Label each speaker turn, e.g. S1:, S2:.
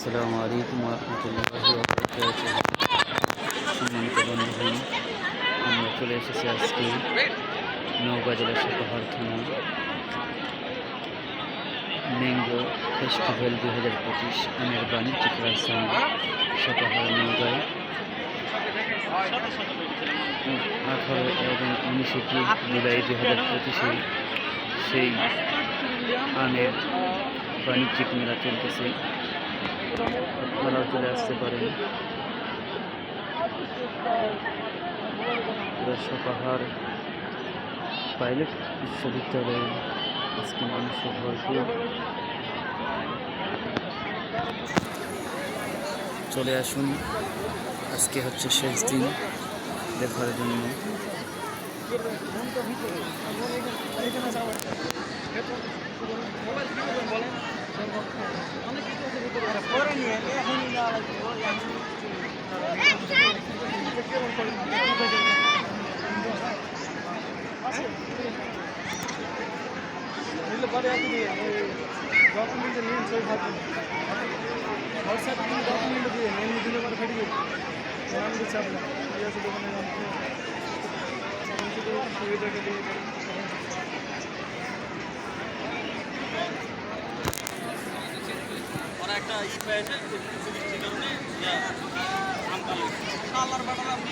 S1: আসসালামু আলাইকুম রহমতুল্লাহি সম্মানিত বন্ধুগণ, আমরা চলে এসেছি আজকে নওগাঁ জেলার সাপাহার থানা, ম্যাঙ্গো ফেস্টিভ্যাল দুই হাজার পঁচিশ আমের বাণিজ্যিক রাজধানী সাপাহার নওগাঁয় আঠারো এবং উনিশে জুলাই দুই হাজার পঁচিশে সেই আমের বাণিজ্যিক মেলা চলতেছে। আপনারাও চলে আসতে পারেন। পুরো পাহাড় পাইলট বিশ্ববিদ্যালয়ে আজকে মানুষের ভরপুর চলে আসুন। আজকে হচ্ছে শেষ দিন দেখার জন্য।
S2: ডকুমেন্ট নিয়ে ছবি থাকবে হোয়াটসঅ্যাপ কিন্তু ডকুমেন্ট দিয়ে এমনি দিলে পরে ফেটে যাবে নাম দিচ্ছে আপনার ঠিক আছে দোকানে নাম সুবিধাটা দিয়ে
S3: একটা ই পেয়েছে যে কারণে আল্লাহর বাটা আপনি